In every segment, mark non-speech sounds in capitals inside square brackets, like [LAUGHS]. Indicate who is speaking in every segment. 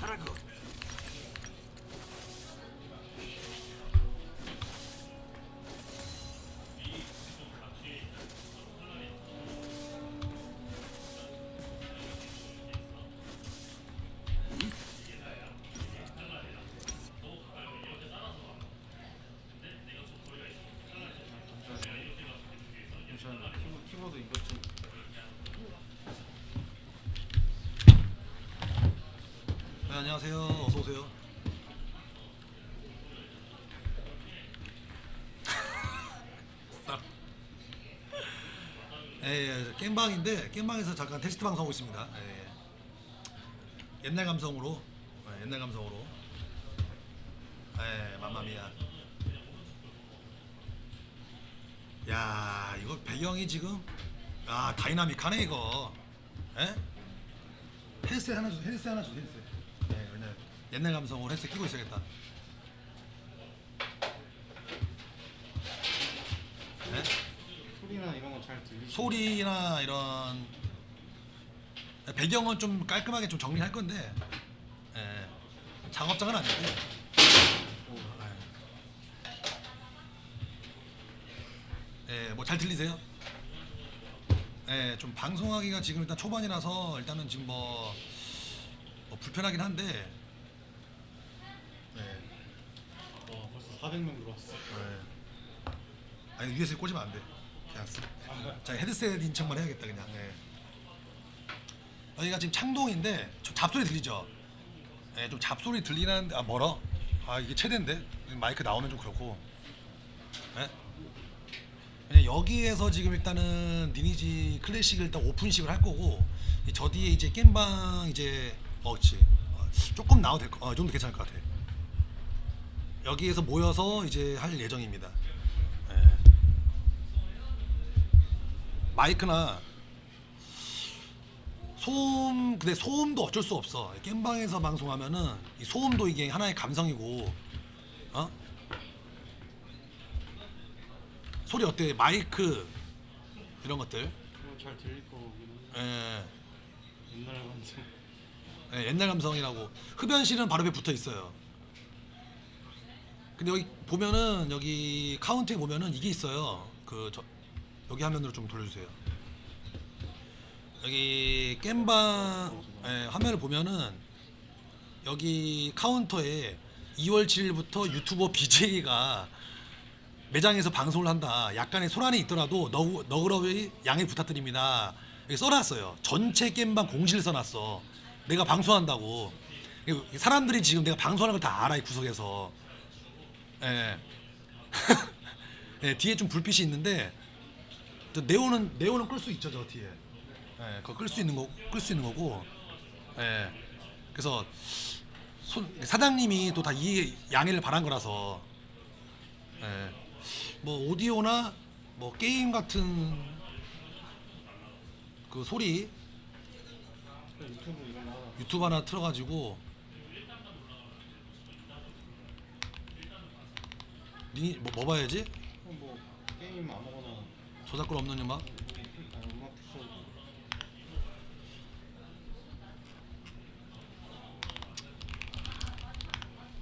Speaker 1: 잠시
Speaker 2: 안녕하세요. 어서 오세요. [LAUGHS] 예, 예, 게임방인데 게임방에서 잠깐 테스트 방송하고 있습니다. 예, 예. 옛날 감성으로, 예, 옛날 감성으로. 예, 맘마미야. 야, 이거 배경이 지금 아 다이나믹하네 이거. 예? 헬스 하나 주, 헬스 하나 주, 헬스. 옛날 감성으로 헬스 끼고 있어야겠다. 네?
Speaker 1: 소리나 이런 거잘 들리시죠?
Speaker 2: 소리나 이런 배경은 좀 깔끔하게 좀 정리할 건데, 예, 작업장은 아니고. 예, 뭐 잘 들리세요? 예, 좀 방송하기가 지금 일단 초반이라서 일단은 지금 뭐, 뭐 불편하긴 한데, 예.
Speaker 1: 와 벌써 400명 들어왔어.
Speaker 2: 네. 아니 USB 꽂으면 안 돼. 그냥 쓰. 자 헤드셋 인척만 해야겠다 그냥. 네. 여기가 지금 창동인데 좀 잡소리 들리죠? 네, 좀 잡소리 들리는 아 멀어? 아 이게 최대인데 마이크 나오면 좀 그렇고. 네? 그냥 여기에서 지금 일단은 리니지 클래식을 일단 오픈식을 할 거고 이저 뒤에 이제 겜방 이제 어 그렇지 어, 조금 나와도 될 거. 어, 이 정도 괜찮을 것 같아. 여기에서 모여서 이제 할 예정입니다. 예. 마이크나 소음 근데 소음도 어쩔 수 없어. 겜방에서 방송하면은 이 소음도 이게 하나의 감성이고 어? 소리 어때? 마이크 이런 것들.
Speaker 1: 잘 들릴 거긴 한데
Speaker 2: 예.
Speaker 1: 옛날 감성.
Speaker 2: 예, 옛날 감성이라고 흡연실은 바로 옆에 붙어 있어요. 근데 여기 보면은 여기 카운트에 보면은 이게 있어요. 그 저, 여기 화면으로 좀 돌려주세요. 여기 겜방 예, 화면을 보면은 여기 카운터에 2월 7일부터 유튜버 BJ가 매장에서 방송을 한다. 약간의 소란이 있더라도 너, 너그러이 양해 부탁드립니다. 여기 써놨어요. 전체 게임방 공지를 써놨어. 내가 방송한다고. 사람들이 지금 내가 방송하는 걸 다 알아 이 구석에서. 예. [LAUGHS] 예, 뒤에 좀 불빛이 있는데 저 네오는 네오는 끌 수 있죠 저 뒤에. 예, 그거 끌 수 있는 거 끌 수 있는 거고. 예. 그래서 손, 사장님이 또 다이 양해를 바란 거라서. 예. 뭐 오디오나 뭐 게임 같은 그 소리
Speaker 1: 유튜브 하나
Speaker 2: 틀어가지고 니 뭐, 뭐 봐야지?
Speaker 1: 그럼 뭐 게임 아무거나
Speaker 2: 저작권 없는 음악?
Speaker 1: 아니, 음악 틀어도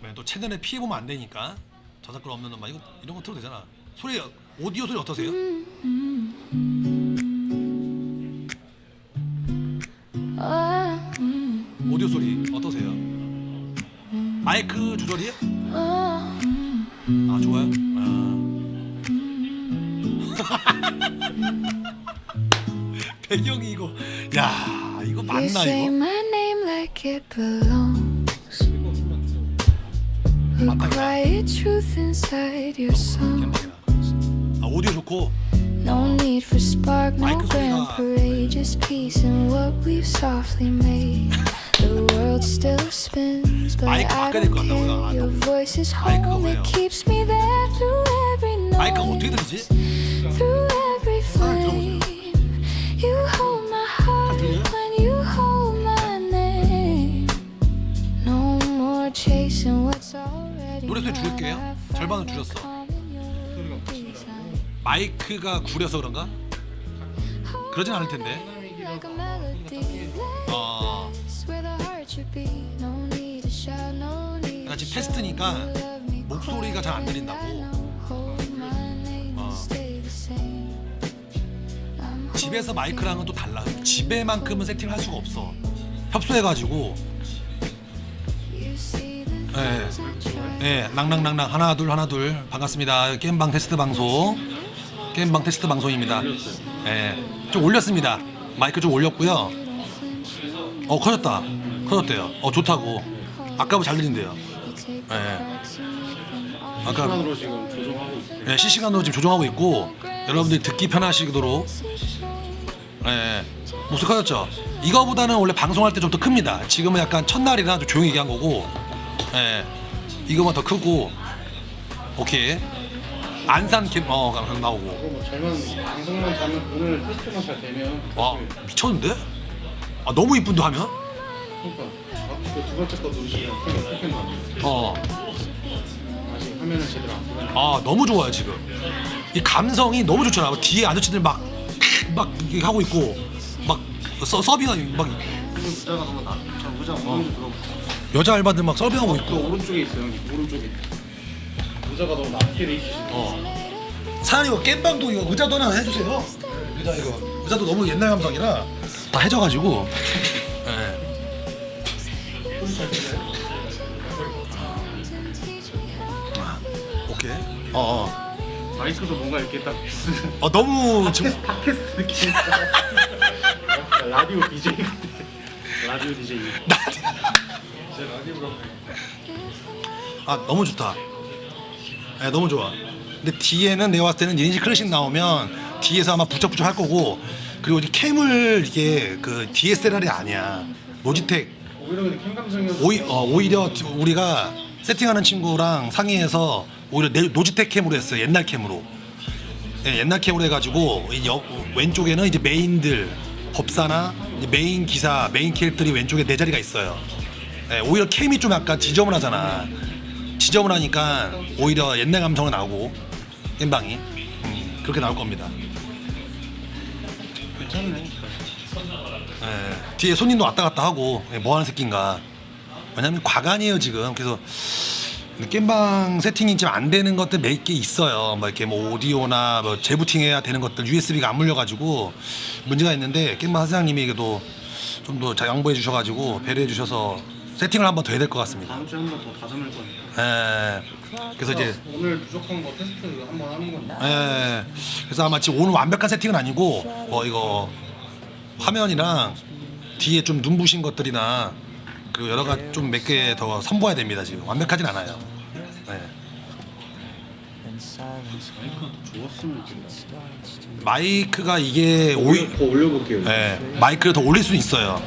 Speaker 2: 네, 또 최근에 피해 보면 안 되니까 저작권 없는 음악 이거 이런 거 틀어도 되잖아. 소리 오디오 소리 어떠세요? 오디오 소리 어떠세요? 마이크 조절이요? 배경이 이거 야 이거
Speaker 3: You
Speaker 2: 맞나
Speaker 3: say
Speaker 2: 이거?
Speaker 3: my name like it belongs.
Speaker 1: 이거 좀만 줘.
Speaker 3: The
Speaker 2: 맞다, 이거.
Speaker 3: quiet truth inside your song.
Speaker 2: 아 오디오 좋고
Speaker 3: No need for spark, no
Speaker 2: 마이크
Speaker 3: grand
Speaker 2: 소리가-
Speaker 3: parade, just peace in what we've softly made. The world still spins, but
Speaker 2: 마이크
Speaker 3: I
Speaker 2: 바꿔야 될것
Speaker 3: don't
Speaker 2: 같다, 우리가. 아,
Speaker 3: care. Your
Speaker 2: 너무-
Speaker 3: voice is
Speaker 2: 마이크가
Speaker 3: home,
Speaker 2: 왜요?
Speaker 3: it keeps me there through every
Speaker 2: 마이크가 어떻게
Speaker 3: noise,
Speaker 2: 들리지?
Speaker 3: 10%
Speaker 2: 줄게요. 절반은 줄였어.
Speaker 1: 소리가
Speaker 3: 붙이더라고.
Speaker 2: 마이크가 구려서 그런가? 그러진 않을 텐데.
Speaker 3: Like a melody,
Speaker 2: 어,
Speaker 3: that's where the heart should be. No need
Speaker 2: to shout, no need to 약간 지금 테스트니까 love me. 목소리가 잘 안 I 들린다고. know, hold my name and stay the same. I'm 집에서 마이크랑은 또 달라. 집에만큼은 세팅을 할 수가 없어. 협소해가지고. you see the 예. things 네, 낭낭낭낭 하나 둘 하나 둘 반갑습니다. 게임방 테스트 방송. 게임방 테스트 방송입니다. 네, 좀 올렸습니다. 마이크 좀 올렸고요. 어 커졌다. 커졌대요. 어 좋다고. 아까보다 잘 들린대요. 네. 아까
Speaker 1: 시간으로 지금 조정하고 있어요.
Speaker 2: 네, 실시간으로 지금 조정하고 있고 여러분들이 듣기 편하시도록 네, 목소리 커졌죠? 이거보다는 원래 방송할 때 좀 더 큽니다. 지금은 약간 첫날이라 좀 조용히 얘기한 거고 네, 이거만 더 크고 오케이 안산 캠어 나오고
Speaker 1: 뭐 잘만 방송만 잘면 오늘 테스트만 잘 되면
Speaker 2: 와 미쳤는데? 아 너무 이쁜데 하면?
Speaker 1: 그러니까 그두 번째 거 누르시면 택나
Speaker 2: 어.
Speaker 1: 아직 화면을 제대로 안 보면
Speaker 2: 아 너무 좋아요 지금 이 감성이 너무 좋잖아 막 뒤에 아저씨들 막 막 하고 있고 막 서, 서빙 막
Speaker 1: 의자가 너무 나. 자 의자 엉덩이 들어.
Speaker 2: 여자 알바들 막 서빙하고
Speaker 1: 그
Speaker 2: 있고
Speaker 1: 오른쪽에 있어요. 여기 오른쪽에. 의자가 너무 낮게 돼 있으시죠.
Speaker 2: 어. 사장님 이거 깻빵도 이거 의자도 하나 해주세요 의자 이거 의자도 너무 옛날 감성이라 다 해져가지고 [LAUGHS] 예. 아, 오케이 어, 어.
Speaker 1: 마이크도 뭔가 이렇게 딱 무슨
Speaker 2: 어 너무 지금
Speaker 1: 팟캐스트 느낌. [LAUGHS] 라디오 DJ 같아. 라디오 DJ.
Speaker 2: 아 너무 좋다. 네, 너무 좋아. 근데 뒤에는 내가 봤을 때는 리니지 클래식 나오면 뒤에서 아마 부쩍부쩍 할 거고 그리고 이 캠을 이게 그 DSLR이 아니야. 로지텍
Speaker 1: 오히려 근데 캠 감성이어서
Speaker 2: 오히, 어, 오히려 우리가 세팅하는 친구랑 상의해서 오히려 내, 노지텍 캠으로 했어요. 옛날 캠으로. 예, 옛날 캠으로 해가지고 이 여, 왼쪽에는 이제 메인들 법사나 이제 메인 기사, 메인 캐릭터들이 왼쪽에 네 자리가 있어요. 예, 오히려 캠이 좀 약간 지저분하잖아. 지저분하니까 오히려 옛날 감성은 나오고 겜방이 음, 그렇게 나올 겁니다.
Speaker 1: 괜찮네.
Speaker 2: 예, 뒤에 손님도 왔다 갔다 하고 예, 뭐 하는 새끼인가 왜냐면 과간이에요 지금 그래서 게임방 세팅이 지금 안 되는 것들 몇 개 있어요 뭐 이렇게 뭐 오디오나 뭐 재부팅해야 되는 것들 USB가 안 물려가지고 문제가 있는데 게임방 사장님에게도 좀 더 양보해 주셔가지고 배려해 주셔서 세팅을 한번 더 해야 될 것 같습니다
Speaker 1: 다음 주에 한 번 더 다듬을 거니까.
Speaker 2: 예, 그래서 이제
Speaker 1: 오늘 부족한 거 테스트 한 번 하는 건데.
Speaker 2: 예. 그래서 아마 지금 오늘 완벽한 세팅은 아니고 뭐 이거 화면이랑 뒤에 좀 눈부신 것들이나 그리고 여러 가지 좀 몇 개 더 선보여야 됩니다 지금 완벽하진 않아요. 예.
Speaker 1: 좋았으면 좋겠다.
Speaker 2: 마이크가 이게 오이
Speaker 1: 더 올려볼게요.
Speaker 2: 예. 마이크를 더 올릴 수 있어요.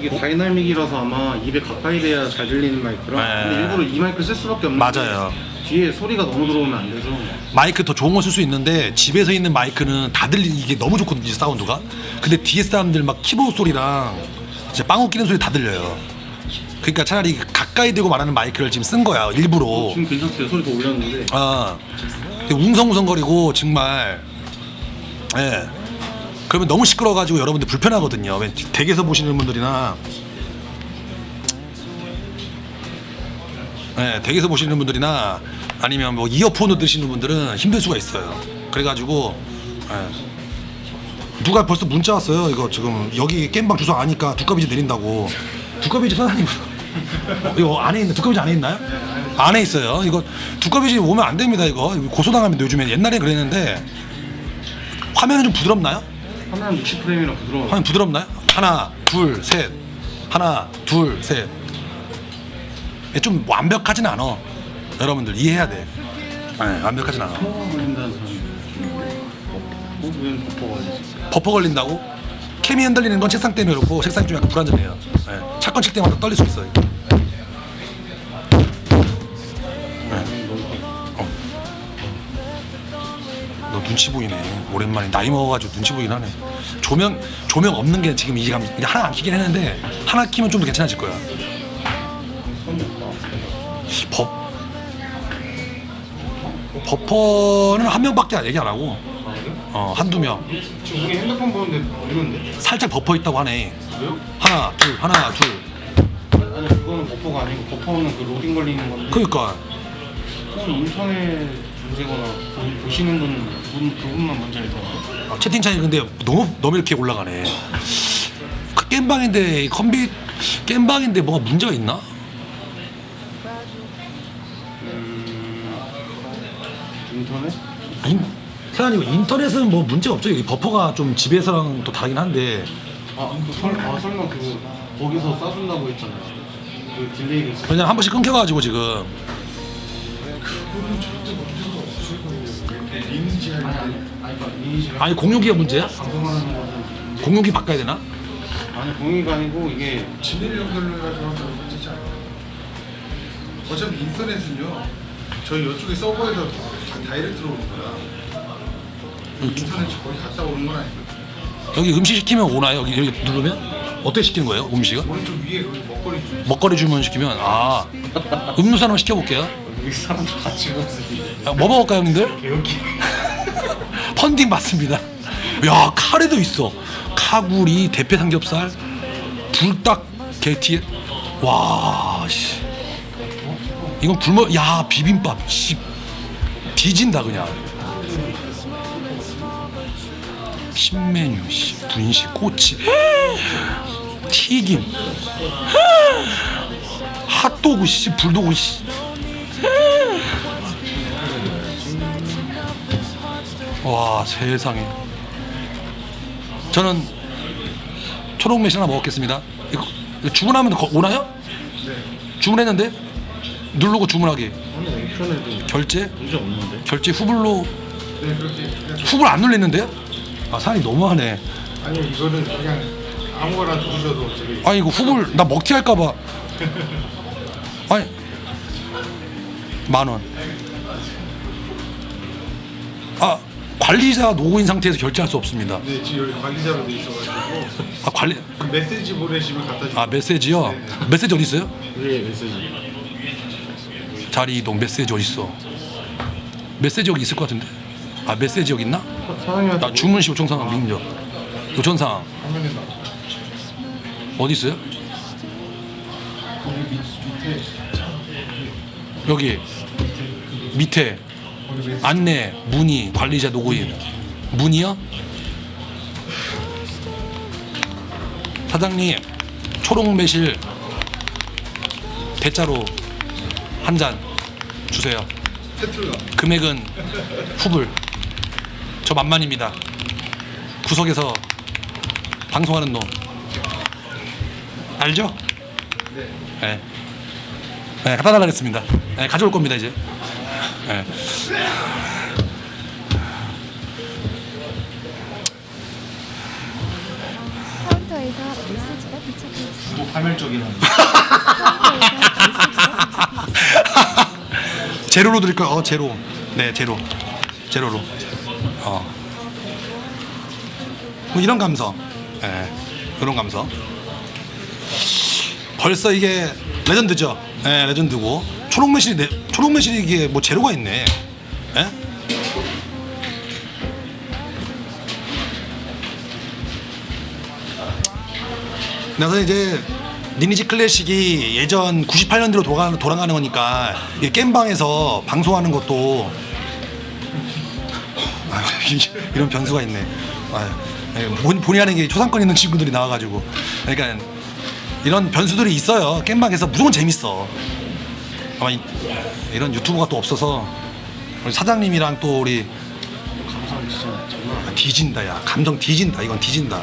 Speaker 1: 이게 다이나믹이라서 아마 입에 가까이 돼야 잘 들리는 마이크라.
Speaker 2: 네.
Speaker 1: 근데 일부러 이 마이크 쓸 수밖에 없는.
Speaker 2: 맞아요.
Speaker 1: 뒤에 소리가 너무 들어오면 안 돼서.
Speaker 2: 마이크 더 좋은 거 쓸 수 있는데 집에서 있는 마이크는 다 들리 이게 너무 좋거든요 이 사운드가. 근데 뒤에 사람들 막 키보드 소리랑 진짜 빵 웃기는 소리 다 들려요. 그러니까 차라리 가까이 대고 말하는 마이크를 지금 쓴 거야 일부러.
Speaker 1: 지금 괜찮대요. 소리 더 올렸는데.
Speaker 2: 아, 웅성웅성거리고 정말 예. 그러면 너무 시끄러워가지고 여러분들 불편하거든요. 왜 댁에서 보시는 분들이나 예, 댁에서 보시는 분들이나 아니면 뭐 이어폰으로 드시는 분들은 힘들 수가 있어요. 그래가지고 예. 누가 벌써 문자 왔어요. 이거 지금 여기 겜방 주소 아니까 두꺼비지 내린다고. 두꺼비지 사장님 어, 이거 안에 있는 두꺼비지 안에 있나요? 안에 있어요. 이거 두꺼비지 오면 안 됩니다. 이거 고소당합니다. 요즘에 옛날에 그랬는데 화면은 좀 부드럽나요?
Speaker 1: 화면 60프레임이라 부드러워.
Speaker 2: 화면 부드럽나요? 하나, 둘, 셋. 하나, 둘, 셋. 예, 좀 완벽하진 않아. 여러분들 이해해야 돼. 네, 완벽하진 않아.
Speaker 1: 버퍼 걸린다는 사람이. 어? 왜 버퍼 걸리지?
Speaker 2: 버퍼 걸린다고? 캠이 흔들리는 건 책상 때문에 그렇고 책상이 좀 약간 불안정해요. 네. 차건 칠 때마다 떨릴 수 있어요. 눈치 보이네. 오랜만에 나이 먹어가지고 눈치 보이긴 하네. 조명 조명 없는 게 지금 이해감 이제 하나 안 키긴 했는데 하나 키면 좀 더 괜찮아질 거야. 버 버퍼는 한 명밖에 얘기 안 하고? 어 한두 명
Speaker 1: 지금 우리 핸드폰 보는데 모르는데?
Speaker 2: 살짝 버퍼 있다고 하네.
Speaker 1: 왜요?
Speaker 2: 하나 둘 하나 둘
Speaker 1: 아니 아니 그거는 버퍼가 아니고 버퍼는 그 로딩 걸리는 건데
Speaker 2: 그러니까
Speaker 1: 그건 인터넷 문제거나 보, 보시는 분, 분 그분만 먼저 알잖아요
Speaker 2: 아, 채팅창이 근데 너무 너무 이렇게 올라가네. 그 겜방인데 컴비 겜방인데 뭐가 문제가 있나?
Speaker 1: 음... 인터넷?
Speaker 2: 인, 사장님 인터넷은 뭐 문제 없죠. 이 버퍼가 좀 집에서랑 또 다르긴 한데
Speaker 1: 아, 그 설, 아 설마 그 거기서 싸준다고 했잖아요 그 딜레이를 쓰-
Speaker 2: 그냥 한 번씩 끊겨가지고 지금
Speaker 1: 아니 그러니까 이니시가
Speaker 2: 아니 공유기가 문제야?
Speaker 1: 방송하는 거는
Speaker 2: 공유기 바꿔야 되나?
Speaker 1: 아니 공유가 아니고 이게
Speaker 4: 진일 연결을 해가지고 하면 문제지 않아요. 어차피 인터넷은요, 저희 이쪽에 서버에서 다 다이렉트로 오는 거라. 인터넷이 거기 갔다 오는 건 아니거든요.
Speaker 2: 여기 음식 시키면 오나요? 여기, 여기 누르면 어떻게 시키는 거예요? 음식은?
Speaker 4: 오른쪽 위에 거기 먹거리 좀
Speaker 2: 먹거리 주문 시키면 아 음료수 하나 시켜볼게요.
Speaker 1: 여기 사람들 같이 먹으니
Speaker 2: 아, 뭐 먹을까요, 형님들?
Speaker 1: 여기 [LAUGHS]
Speaker 2: 펀딩 받습니다. 야 카레도 있어. 카구리, 대패 삼겹살, 불닭 게티. 와 씨. 이건 굶어. 야 비빔밥. 씨. 뒤진다 그냥. 신메뉴, 씨, 분식, 꼬치, 튀김, 핫도그, 씨, 불도그, 씨. 와 세상에. 저는 초록 매실 하나 먹었겠습니다. 이거, 이거 주문하면 거- 오나요? 주문했는데? 누르고 주문하기. 결제?
Speaker 1: 문제 없는데.
Speaker 2: 결제 후불로?
Speaker 4: 네, 그렇게.
Speaker 2: 후불 안 눌렸는데요? 아 사장님 너무하네.
Speaker 4: 아니, 이거는 그냥 아무거나 저기.
Speaker 2: 아니 이거 후불 나 먹튀 할까봐. [LAUGHS] 아니 만 원 관리자 노고인 상태에서 결제할 수 없습니다
Speaker 4: 네, 지금 여기 관리자로 돼 있어가지고.
Speaker 2: 아 관리
Speaker 4: 그 메시지 보내시면 갖다 주세요.
Speaker 2: 아 메시지요? 메시지 어디 있어요?
Speaker 1: 위에 메시지
Speaker 2: 자리 이동 메시지 어디 있어? 메시지 여기 있을 것 같은데. 아 메시지 여기 있나?
Speaker 1: 사장님한테
Speaker 2: 나 주문 시 요청 사항 민요. 요청 사항
Speaker 4: 화면에 나와.
Speaker 2: 어디 있어요? 여기 밑에. 안내 문의 관리자 노고인 문의요? 사장님 초록 매실 대자로 한 잔 주세요. 금액은 후불. 저 만만입니다. 구석에서 방송하는 놈. 알죠?
Speaker 4: 네.
Speaker 2: 네. 네, 갖다 달라 그랬습니다. 네, 가져올 겁니다, 이제. 네.
Speaker 3: 카운터에서 메시지가.
Speaker 1: 또 파멸적이라는
Speaker 3: 카운터에서 메시지가 도착해 있습니다.
Speaker 2: 제로로 드릴까요? 어, 제로. 네, 제로. 제로로. 어. 뭐 이런 감성. 예. 이런 감성. 벌써 이게 레전드죠. 예, 레전드고. 초록 매실이 네, 초록 매실이 이게 뭐 제로가 있네. 예? 그래서 이제 리니지 클래식이 예전 98년대로 돌아가는, 거니까 이 겜방에서 방송하는 것도 아, [LAUGHS] 이런 변수가 있네. 아, 예, 본- 본의 아니게 초상권 있는 친구들이 나와가지고 그러니까 이런 변수들이 있어요. 겜방에서 무조건 재밌어. 아마 이, 이런 유튜브가 또 없어서 우리 사장님이랑 또 우리
Speaker 1: 감성 진짜 장난
Speaker 2: 아, 뒤진다 야. 감정 뒤진다. 이건 뒤진다.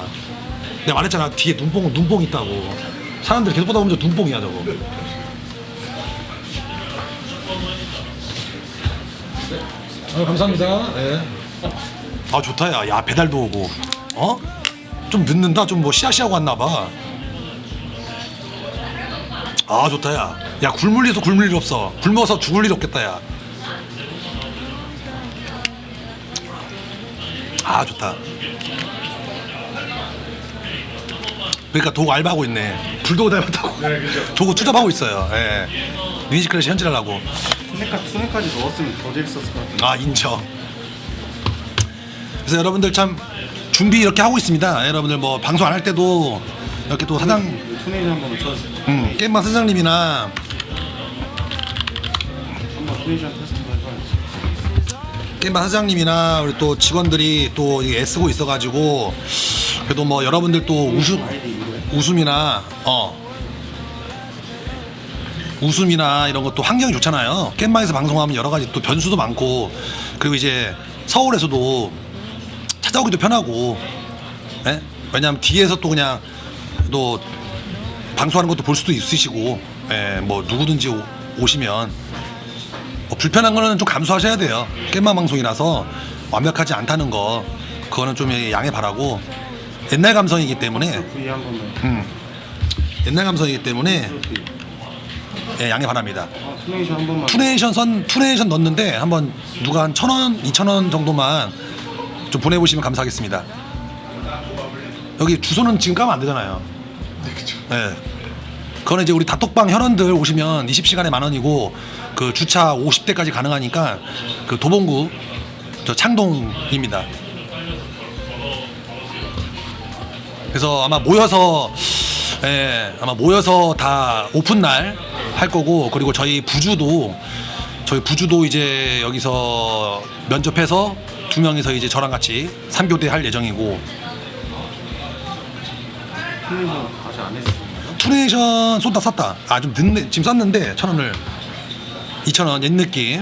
Speaker 2: 내가 말했잖아. 뒤에 눈뽕 눈뽕 있다고. 사람들 계속 보다 보면 저 눈뽕이야 저거. 아, 감사합니다. 네. 아 좋다 야, 야 배달도 오고. 어? 좀 늦는다? 좀 뭐 씨앗씨하고 왔나봐 아 좋다 야. 야 굶을 일도 굶을 일 없어 굶어서 죽을 일 없겠다 야. 아 좋다. 그러니까 도구 알바하고 있네. 불도구 닮았다고.
Speaker 4: 네, 그죠. [LAUGHS]
Speaker 2: 도구 투잡하고 있어요. 예. 뮤직 클래시 현질하려고.
Speaker 1: 순회까지 넣었으면 더 재밌었을 것 같은데
Speaker 2: 아 인정. 그래서 여러분들 참 준비 이렇게 하고 있습니다. 여러분들 뭐 방송 안 할 때도 이렇게 또 사장
Speaker 1: 투네이션 한번 쳐주세요.
Speaker 2: 음, 게임방 사장님이나
Speaker 1: 한번 투네이션 테스트 해봐야지.
Speaker 2: 게임방 사장님이나 우리 또 직원들이 또 이게 애쓰고 있어가지고 그래도 뭐 여러분들 또 웃음
Speaker 1: 아이디?
Speaker 2: 웃음이나 어 웃음이나 이런 것도 환경이 좋잖아요. 게임방에서 방송하면 여러 가지 또 변수도 많고 그리고 이제 서울에서도 찾아오기도 편하고 예? 왜냐하면 뒤에서 또 그냥 또 방송하는 것도 볼 수도 있으시고 예, 뭐 누구든지 오, 오시면 뭐 불편한 거는 좀 감수하셔야 돼요. 게임방 방송이라서 완벽하지 않다는 거 그거는 좀 양해 바라고 옛날 감성이기 때문에. 음, 옛날 감성이기 때문에. 예, 양해 바랍니다.
Speaker 1: 투네이션
Speaker 2: 선 투네이션 넣는데 한번 누가 한 천 원, 이천 원 정도만 좀 보내보시면 감사하겠습니다. 여기 주소는 지금 까면 안 되잖아요.
Speaker 4: 네.
Speaker 2: 그거는 이제 우리 다톡방 현원들 오시면 20시간에 만 원이고 그 주차 50대까지 가능하니까 그 도봉구 저 창동입니다. 그래서 아마 모여서 예, 아마 모여서 다 오픈 날 할 거고 그리고 저희 부주도 저희 부주도 이제 여기서 면접해서 두 명이서 이제 저랑 같이 3교대 할 예정이고
Speaker 1: 투네이션 아직 안 해주신 거죠?
Speaker 2: 투네이션 쏟다 샀다. 아 좀 늦네. 지금 샀는데 천 원을 2천 원 옛 느낌.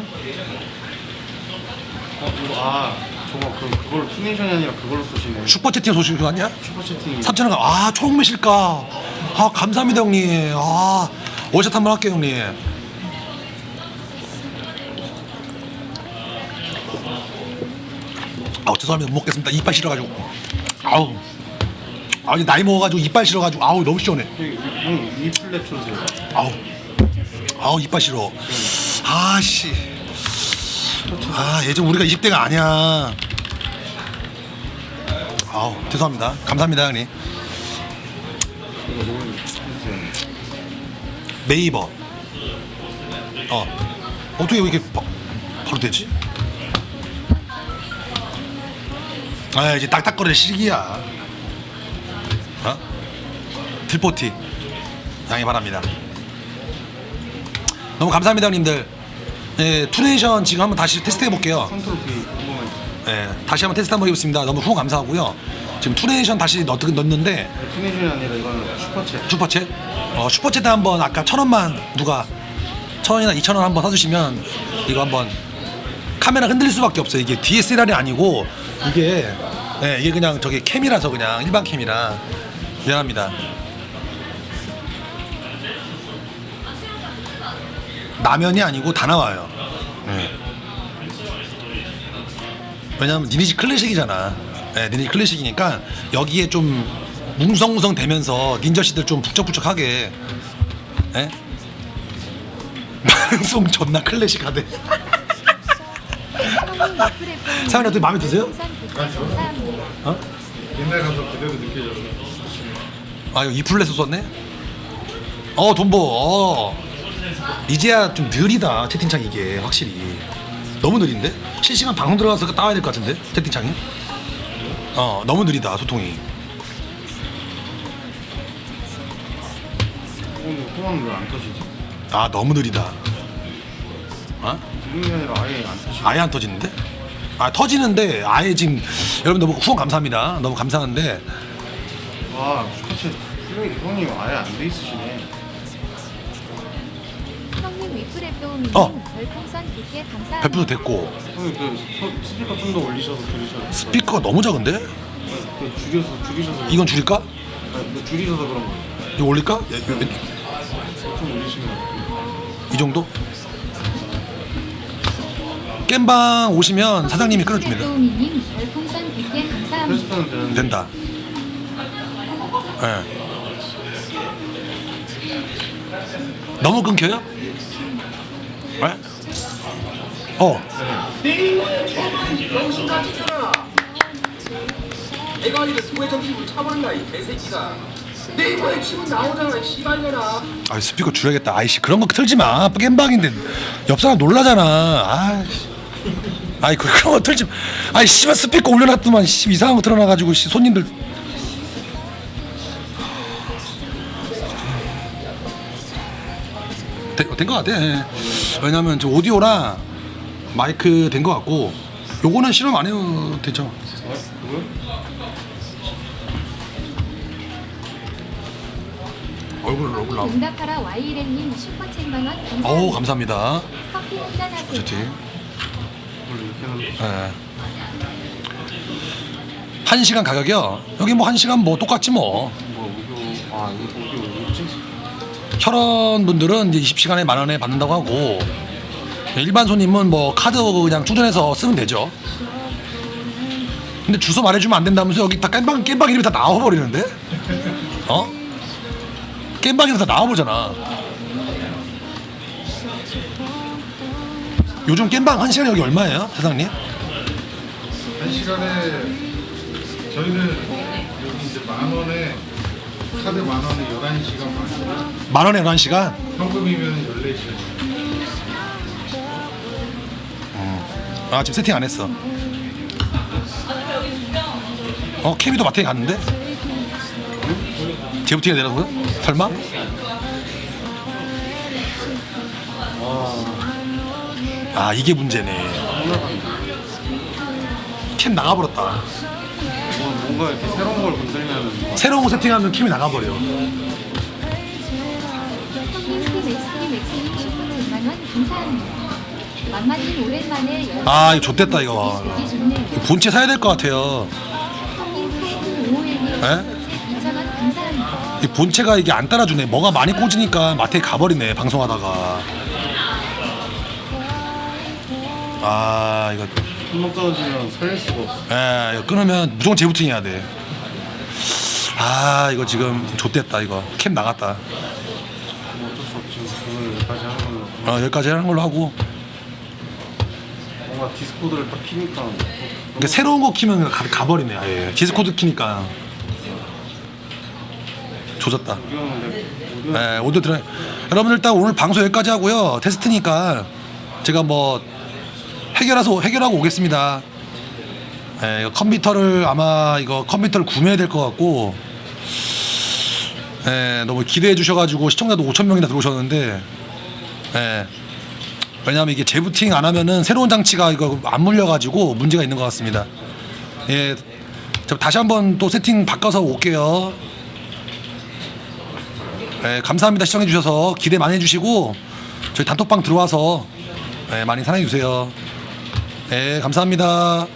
Speaker 1: 어, 이거 아 저거 그 그걸 투네이션이 아니라 그걸로 쓰시네.
Speaker 2: 슈퍼 채팅 소식 그거 아니야?
Speaker 1: 슈퍼 채팅.
Speaker 2: 3천 원. 아 초록 매실까? 아 감사합니다 형님. 아 원샷 한번 할게요 형님. 아 죄송합니다 못 먹겠습니다. 이빨 싫어가지고. 아우. 아 이제 나이 먹어가지고 이빨 싫어가지고 아우 너무 시원해.
Speaker 1: 형이 플랩 쳐주세요.
Speaker 2: 아우. 아우 이빨 싫어. 아씨. 아 예전 우리가 20대가 아니야. 아우 죄송합니다. 감사합니다 형님. 네이버. 어. 어떻게 이렇게 바, 바로 되지? 아 이제 딱딱거릴 시기야. 어 들포티. 양해 바랍니다. 너무 감사합니다 형님들. 예 투네이션 지금 한번 다시 테스트 해볼게요.
Speaker 1: 컨트롤.
Speaker 2: 예 다시 한번 테스트 한번 해보겠습니다. 너무 후원 감사하고요. 지금 투네이션 다시 넣, 넣는데
Speaker 1: 투네이션이 아니라 이거는 슈퍼챗.
Speaker 2: 슈퍼챗? 어, 슈퍼챗 한번 아까 천 원만 누가 천 원이나 이천 원 한번 사주시면 이거 한번 카메라 흔들릴 수밖에 없어요. 이게 DSLR이 아니고 이게 예, 이게 그냥 저기 캠이라서 그냥 일반 캠이라. 미안합니다 라면이 아니고 다 나와요 예. 왜냐면 니니지 클래식이잖아 예, 니니지 클래식이니까 여기에 좀 뭉성뭉성 되면서 닌자씨들 좀 북적북적하게 예? [LAUGHS] 방송 존나 클래식하대 [LAUGHS] 사연이 어떻게 마음에 드세요? 어?
Speaker 4: 옛날 감성 그대로 느껴져서
Speaker 2: 아 이거 이플레스 썼네? 어 돈보 어. 이제야 좀 느리다 채팅창 이게 확실히 너무 느린데? 실시간 방송 들어가서 따와야 될 것 같은데 채팅창이? 어 너무 느리다 소통이
Speaker 1: 오늘 호환 왜안 터지지?
Speaker 2: 아 너무 느리다 어?
Speaker 1: 아니라 아예 안 터지.
Speaker 2: 아예 안 터지는데? 아 터지는데 아예 지금 여러분 너무 후원 감사합니다 너무 감사한데
Speaker 1: 와. 형이 형님 아예 안 돼 있으시네.
Speaker 3: 님
Speaker 2: 어.
Speaker 3: 별풍선 100개 감사합니다.
Speaker 2: 발표도 됐고
Speaker 1: 형님 그 서- 스피커 좀 더 올리셔서 들으셔서.
Speaker 2: 스피커가 너무 작은데?
Speaker 1: 그 줄여서 줄이셔서.
Speaker 2: 이건 줄일까?
Speaker 1: 아니, 그 줄이셔서 그런 거.
Speaker 2: 이거 올릴까? 야,
Speaker 1: 좀 올리시면.
Speaker 2: 이 정도? 겜방 오시면 사장님이 끊어줍니다
Speaker 3: 도우미님 별풍선 100개 감사합니다.
Speaker 1: 테스트는 되는데.
Speaker 2: 된다 예. 너무 끊겨요? 네? 어.
Speaker 5: 내가 이거 스포에전 팀을 차버린다 이 개새끼가 네이버에 치면 나오잖아 씨발년아
Speaker 2: 아 스피커 줄여야겠다. 아이씨 그런 거 틀지 마. 겜방인데 옆 사람 놀라잖아. 아이씨. 아이 그 그런 거 틀지 마. 아이 씨발 스피커 올려놨더만 씨 이상한 거 틀어놔가지고 씨 손님들. 된거 같아. 왜냐면 저 오디오랑 마이크 된 것 같고 요거는 실험 안 해도 되죠. 얼굴 얼굴 나오.
Speaker 6: 응답하라 와이랜님 슈퍼챗 만원 감사합니다.
Speaker 2: 어우 감사합니다.
Speaker 6: 커피 한잔 하세요.
Speaker 1: 하는
Speaker 2: 예. 한 시간 가격이요. 여기 뭐 한 시간 뭐 똑같지 뭐.
Speaker 1: 뭐 오디오 아 이거 뭐지?
Speaker 2: 혈원 분들은 이제 20시간에 만 원에 받는다고 하고 일반 손님은 뭐 카드 그냥 충전해서 쓰면 되죠. 근데 주소 말해주면 안 된다면서 여기 다 깸방 깸방 이름이 다 나와버리는데? 어? 깸방 이름 다 나와보잖아. 요즘 깸방 한 시간에 여기 얼마예요, 사장님?
Speaker 4: 한 시간에 저희는 여기 이제 만 원에 카드 만 원에 11시간 만
Speaker 2: 만 원에 11시간?
Speaker 4: 현금이면 14시간
Speaker 2: 아 지금 세팅 안 했어. 어 케미도 마트에 갔는데? 제부팅에 내려서 설마? 아 이게 문제네. 캠 나가버렸다.
Speaker 1: 뭐 뭔가 이렇게 새로운 걸 건드리면
Speaker 2: 새로운 거 세팅하면 캠이 나가버려. 아 이거 좆됐다 이거.
Speaker 6: 좋네요.
Speaker 2: 본체 사야 될 것 같아요.
Speaker 6: 형님 크레이트 오일님
Speaker 2: 에?
Speaker 6: 슈퍼챗 2,000원 감사합니다.
Speaker 2: 이 본체가 이게 안 따라주네. 뭐가 많이 꽂으니까 마트에 가버리네 방송하다가. 아 이거
Speaker 1: 한번 떨어지면 살릴 수가 없어.
Speaker 2: 예, 이거 끊으면 무조건 재부팅 해야 돼. 아, 이거 지금 좆됐다, 이거. 캠 나갔다.
Speaker 1: 뭐 어쩔 수 없지. 그걸 여기까지 하는 걸로.
Speaker 2: 어, 여기까지 하는 걸로 하고.
Speaker 1: 뭔가 디스코드를 딱 키니까 또-
Speaker 2: 그러니까 새로운 거 키면 가, 가버리네, 아예. 디스코드 키니까. 조졌다.
Speaker 1: 오디오는 오디오
Speaker 2: 예, 오디오 들어. 여러분들 일단 오늘 방송 여기까지 하고요. 테스트니까 제가 뭐 해결해서 해결하고 오겠습니다. 예, 이거 컴퓨터를 아마 이거 컴퓨터를 구매해야 될 것 같고, 예, 너무 기대해 주셔가지고 시청자도 5천 명이나 들어오셨는데, 예, 왜냐하면 이게 재부팅 안 하면은 새로운 장치가 이거 안 물려가지고 문제가 있는 것 같습니다. 예, 저 다시 한번 또 세팅 바꿔서 올게요. 네, 감사합니다 시청해 주셔서 기대 많이 해주시고 저희 단톡방 들어와서 네, 많이 사랑해 주세요. 네, 감사합니다.